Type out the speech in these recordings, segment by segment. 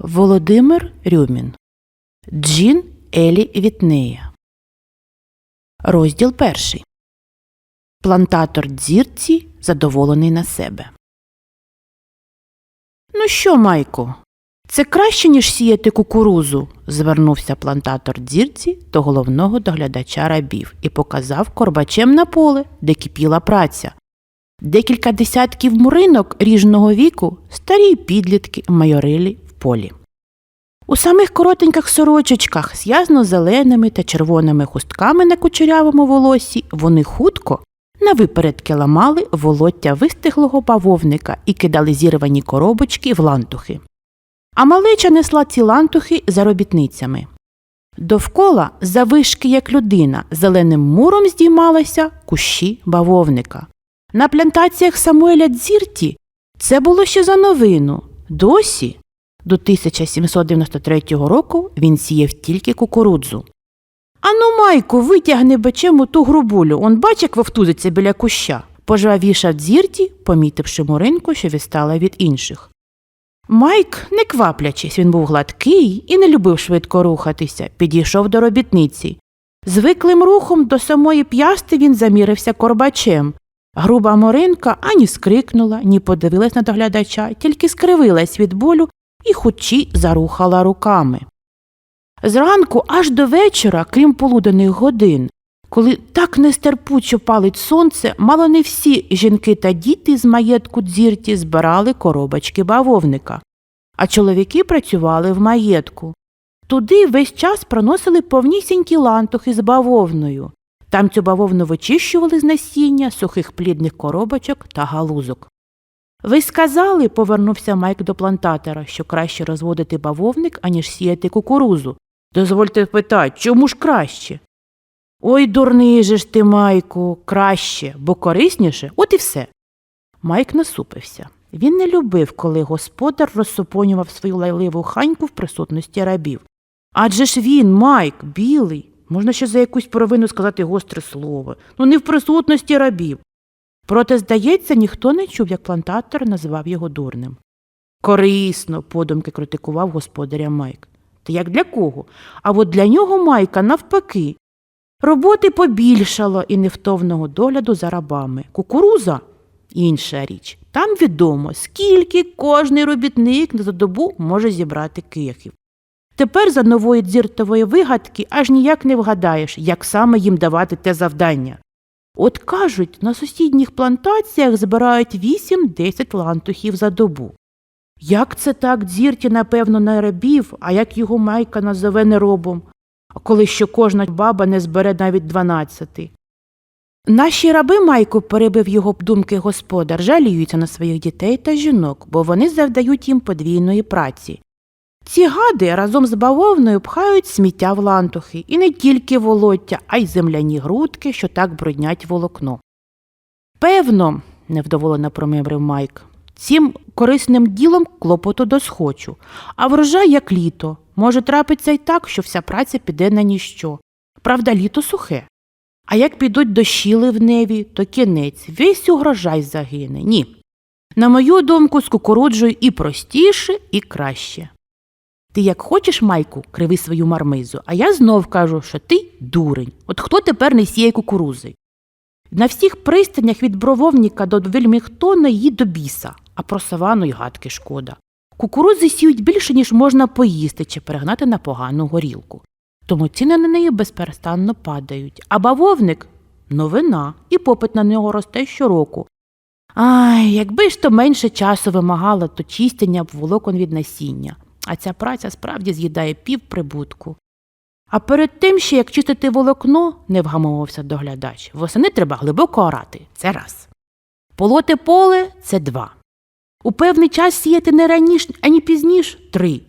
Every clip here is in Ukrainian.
Володимир Рюмін. Джін Елі Вітнея. Розділ перший. Плантатор дзірці задоволений на себе. Ну що, Майко, це краще, ніж сіяти кукурузу, звернувся плантатор дзірці до головного доглядача рабів і показав корбачем на поле, де кипіла праця. Декілька десятків муринок ріжного віку, старі підлітки майорили в полі. У самих коротеньких сорочечках з ясно-зеленими та червоними хустками на кучерявому волосі вони хутко на випередки ламали волоття вистиглого бавовника і кидали зірвані коробочки в лантухи. А малеча несла ці лантухи за робітницями. Довкола, завишки як людина, зеленим муром здіймалися кущі бавовника. На плантаціях Самуеля Дзірті це було ще за новину. Досі, до 1793 року, він сіяв тільки кукурудзу. Ану, Майку, витягни бичем у ту грубулю, он бач, як вовтузиться біля куща, пожвавішав дзірті, помітивши муринку, що відстала від інших. Майк, не кваплячись, він був гладкий і не любив швидко рухатися, підійшов до робітниці. Звиклим рухом до самої п'ясти він замірився корбачем. Груба моринка ані скрикнула, ні подивилась на доглядача, тільки скривилась від болю і хучі зарухала руками. Зранку аж до вечора, крім полуденних годин, коли так нестерпучо палить сонце, мало не всі жінки та діти з маєтку дзірті збирали коробочки бавовника, а чоловіки працювали в маєтку. Туди весь час проносили повнісінькі лантухи з бавовною. Там цю бавовну вичищували з насіння, сухих плідних коробочок та галузок. Ви сказали, повернувся Майк до плантатора, що краще розводити бавовник, аніж сіяти кукурузу. Дозвольте питати, чому ж краще? Ой, дурний же ж ти, Майку, краще, бо корисніше, от і все. Майк насупився. Він не любив, коли господар розсупонював свою лайливу ханьку в присутності рабів. Адже ж він, Майк, білий, можна ще за якусь провину сказати гостре слово, ну не в присутності рабів. Проте, здається, ніхто не чув, як плантатор називав його дурним. Корисно, подумки критикував господаря Майк. Та як для кого? А от для нього Майка навпаки. Роботи побільшало і невтовного догляду за рабами. Кукуруза інша річ. Там відомо, скільки кожний робітник за добу може зібрати кияхів. Тепер за нової дзіртової вигадки аж ніяк не вгадаєш, як саме їм давати те завдання. От кажуть, на сусідніх плантаціях збирають 8-10 лантухів за добу. Як це так дзірті, напевно, не рабів, а як його майка назове неробом, а коли що кожна баба не збере навіть дванадцяти. Наші раби, Майку, перебив його думки господар, жаліються на своїх дітей та жінок, бо вони завдають їм подвійної праці. Ці гади разом з бавовною пхають сміття в лантухи, і не тільки волоття, а й земляні грудки, що так бруднять волокно. Певно, невдоволено промимрив Майк, цим корисним ділом клопоту досхочу, а врожай як літо. Може трапиться й так, що вся праця піде на ніщо. Правда, літо сухе. А як підуть дощі ливневі, то кінець, весь урожай загине. Ні. На мою думку, з кукуруджою і простіше, і краще. Ти як хочеш, Майку, криви свою мармизу, а я знов кажу, що ти дурень. От хто тепер не сіє кукурузи? На всіх пристанях від брововніка до вельміхтона її до біса, а про савану й гадки шкода. Кукурузи сіють більше, ніж можна поїсти чи перегнати на погану горілку. Тому ціни на неї безперестанно падають. А бавовник новина, і попит на нього росте щороку. Ай, якби ж то менше часу вимагало, то чистення волокон від насіння, а ця праця справді з'їдає пів прибутку. А перед тим ще як чистити волокно, не вгамовувався доглядач. Восени треба глибоко орати це раз. Полоти поле це два. У певний час сіяти не раніш, ані пізніш три.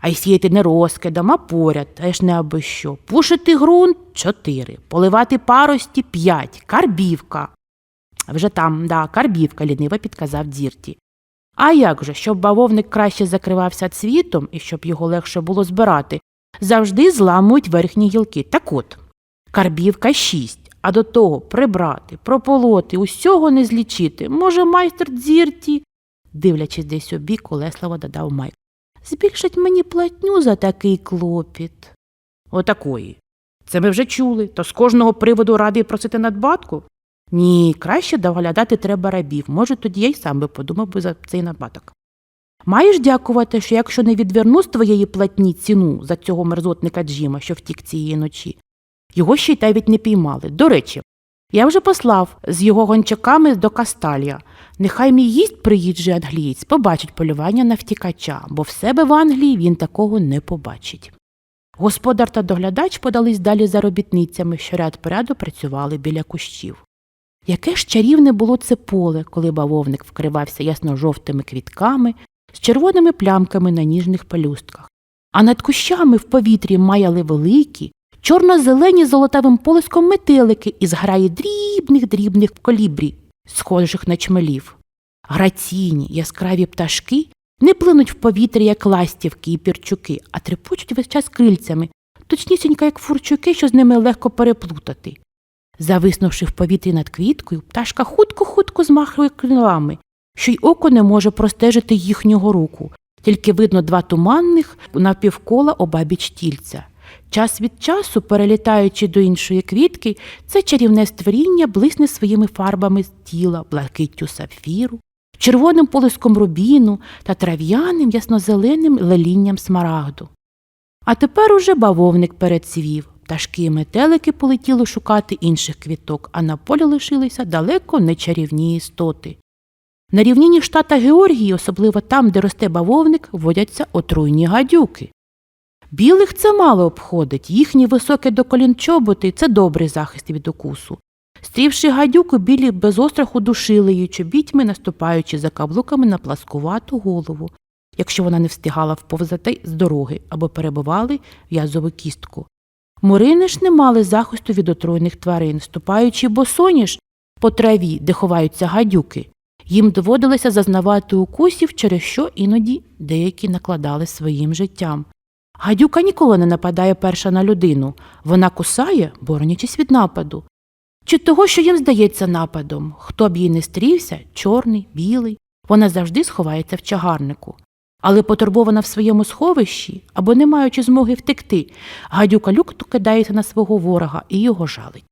А й сіяти не розкидом, а поряд, теж не аби що. Пушити ґрунт чотири. Поливати парості п'ять. Карбівка. Вже там, да, карбівка, ліниво підказав Дзірті. А як же, щоб бавовник краще закривався цвітом і щоб його легше було збирати, завжди зламують верхні гілки. Так от, карбівка шість, а до того прибрати, прополоти, усього не злічити. Може, майстер дзірті, дивлячись десь у бік, додав Майк. збільшать мені платню за такий клопіт. Отакої. Це ми вже чули, то з кожного приводу радий просити надбатку? Ні, краще доглядати треба рабів. Може, тоді я й сам би подумав би за цей надбаток. Маєш дякувати, що якщо не відверну з твоєї платні ціну за цього мерзотника Джима, що втік цієї ночі, його ще й навіть не піймали. До речі, я вже послав з його гончаками до Касталія. Нехай мій їсть приїжджий англієць побачить полювання на втікача, бо в себе в Англії він такого не побачить. Господар та доглядач подались далі за робітницями, що ряд поряду працювали біля кущів. Яке ж чарівне було це поле, коли бавовник вкривався ясно-жовтими квітками з червоними плямками на ніжних пелюстках, а над кущами в повітрі маяли великі, чорно-зелені золотавим полиском метелики із граї дрібних дрібних колібрі, схожих на чмелів. Граційні, яскраві пташки не плинуть в повітрі, як ластівки і пірчуки, а трепочуть весь час крильцями, точнісінько, як фурчуки, що з ними легко переплутати. Зависнувши в повітрі над квіткою, пташка хутко-хутко змахує крилами, що й око не може простежити їхнього руку, тільки видно два туманних навпівкола обабіч тільця. Час від часу, перелітаючи до іншої квітки, це чарівне створіння блисне своїми фарбами тіла, блакиттю сапфіру, червоним полиском рубіну та трав'яним яснозеленим лелінням смарагду. А тепер уже бавовник перецвів. Пташки і метелики полетіли шукати інших квіток, а на полі лишилися далеко не чарівні істоти. На рівніні штата Георгії, особливо там, де росте бавовник, водяться отруйні гадюки. Білих це мало обходить, їхні високі до колін чоботи це добрий захист від укусу. Стрівши гадюку, білі без остраху душили її чобітьми, наступаючи за каблуками на пласкувату голову, якщо вона не встигала вповзати з дороги або перебивали в'язову кістку. Мурини ж не мали захисту від отруйних тварин, ступаючи босоніж по траві, де ховаються гадюки. Їм доводилося зазнавати укусів, через що іноді деякі накладали своїм життям. Гадюка ніколи не нападає перша на людину, вона кусає, боронячись від нападу. Чи того, що їм здається нападом, хто б їй не стрівся, чорний, білий, вона завжди сховається в чагарнику. Але потурбована в своєму сховищі або не маючи змоги втекти, гадюка люкту кидається на свого ворога і його жалить.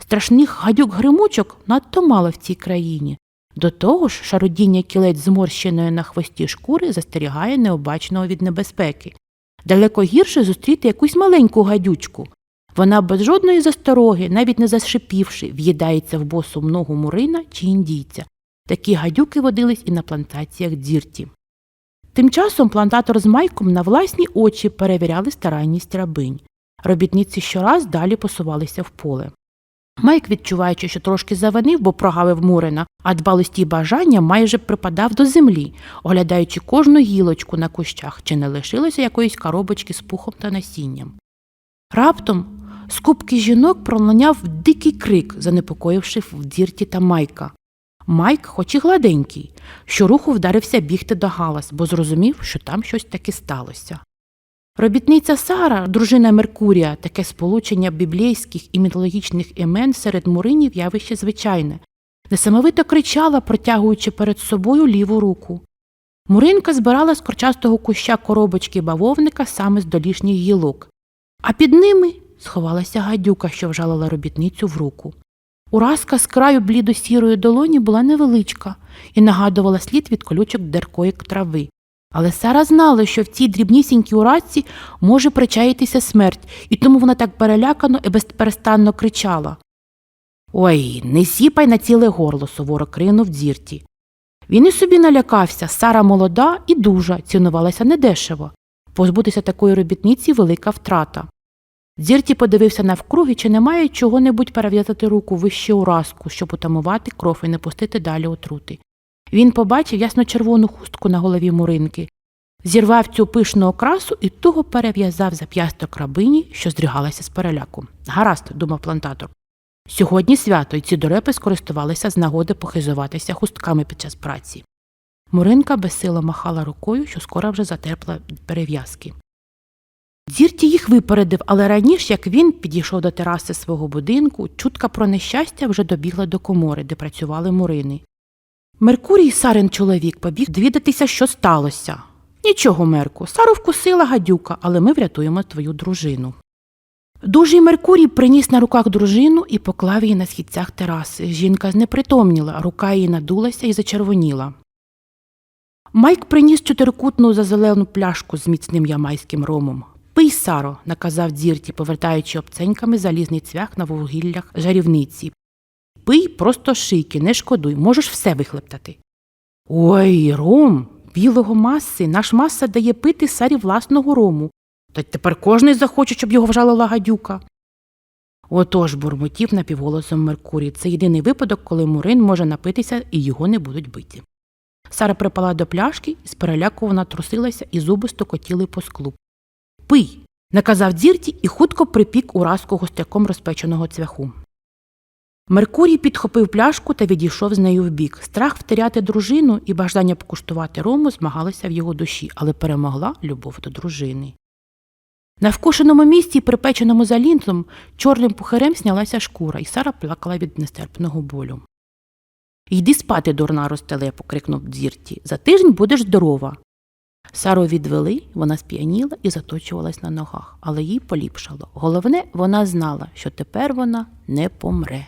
Страшних гадюк-гримучок надто мало в цій країні. До того ж, шародіння кілець зморщеної на хвості шкури застерігає необачного від небезпеки. Далеко гірше зустріти якусь маленьку гадючку. Вона без жодної застороги, навіть не зашипівши, в'їдається в босу ногу мурина чи індійця. Такі гадюки водились і на плантаціях дзірті. Тим часом плантатор з майком на власні очі перевіряли старанність рабинь. Робітниці щораз далі посувалися в поле. Майк, відчуваючи, що трошки завинив, бо прогавив Мурина, а дбалості й бажання майже припадав до землі, оглядаючи кожну гілочку на кущах, чи не лишилося якоїсь коробочки з пухом та насінням. Раптом з кубки жінок пролуняв дикий крик, занепокоївши в дірті та Майка. Майк, хоч і гладенький, щоруху вдарився бігти до галас, бо зрозумів, що там щось таки сталося. Робітниця Сара, дружина Меркурія, таке сполучення біблійських і мітологічних імен серед муринів явище звичайне, несамовито кричала, протягуючи перед собою ліву руку. Муринка збирала з корчастого куща коробочки бавовника саме з долішніх гілок, а під ними сховалася гадюка, що вжалила робітницю в руку. Уразка з краю блідо-сірої долоні була невеличка і нагадувала слід від колючок деркої трави. Але Сара знала, що в цій дрібнісінькій уразці може причаїтися смерть, і тому вона так перелякано і безперестанно кричала. Ой, не сіпай на ціле горло, суворо кринув дзірті. Він і собі налякався, Сара молода і дужа, цінувалася недешево. Позбутися такої робітниці велика втрата. Дзірті подивився навкруги, чи немає чого-небудь перев'язати руку вище уразку, щоб утамувати кров і не пустити далі отрути. Він побачив ясно-червону хустку на голові муринки, зірвав цю пишну окрасу і туго перев'язав зап'ясток рабині, що здригалася з переляку. Гаразд, думав плантатор. Сьогодні свято, і ці дурепи скористувалися з нагоди похизуватися хустками під час праці. Муринка безсило махала рукою, що скоро вже затерпла перев'язки. Дзірті їх випередив, але раніше, як він підійшов до тераси свого будинку, чутка про нещастя вже добігла до комори, де працювали мурини. Меркурій, Сарин чоловік, побіг довідатися, що сталося. Нічого, Мерку, Сару вкусила гадюка, але ми врятуємо твою дружину. Дужий Меркурій приніс на руках дружину і поклав її на східцях тераси. Жінка знепритомніла, рука її надулася і зачервоніла. Майк приніс чотирикутну зазелену пляшку з міцним ямайським ромом. Пий, Саро, наказав Дірті, повертаючи обценьками залізний цвях на вугіллях жарівниці. Пий просто шийки, не шкодуй, можеш все вихлептати. Ой, ром, білого маси, наш маса дає пити сарі власного рому. Та тепер кожний захоче, щоб його вжалила гадюка. Отож, бурмотів напівголосом Меркурій. Це єдиний випадок, коли Мурин може напитися і його не будуть биті. Сара припала до пляшки, з переляку вона трусилася і зуби стокотіли по склу. Пий, наказав Дірті і хутко припік уразку гостряком розпеченого цвяху. Меркурій підхопив пляшку та відійшов з нею вбік. Страх втеряти дружину і бажання покуштувати рому змагалися в його душі, але перемогла любов до дружини. На вкушеному місці, припеченому залінцем, чорним пухарем снялася шкура, і Сара плакала від нестерпного болю. Йди спати, дурна ростелепо, крикнув Дзірті. За тиждень будеш здорова. Сару відвели, вона сп'яніла і заточувалась на ногах, але їй поліпшало. Головне, вона знала, що тепер вона не помре.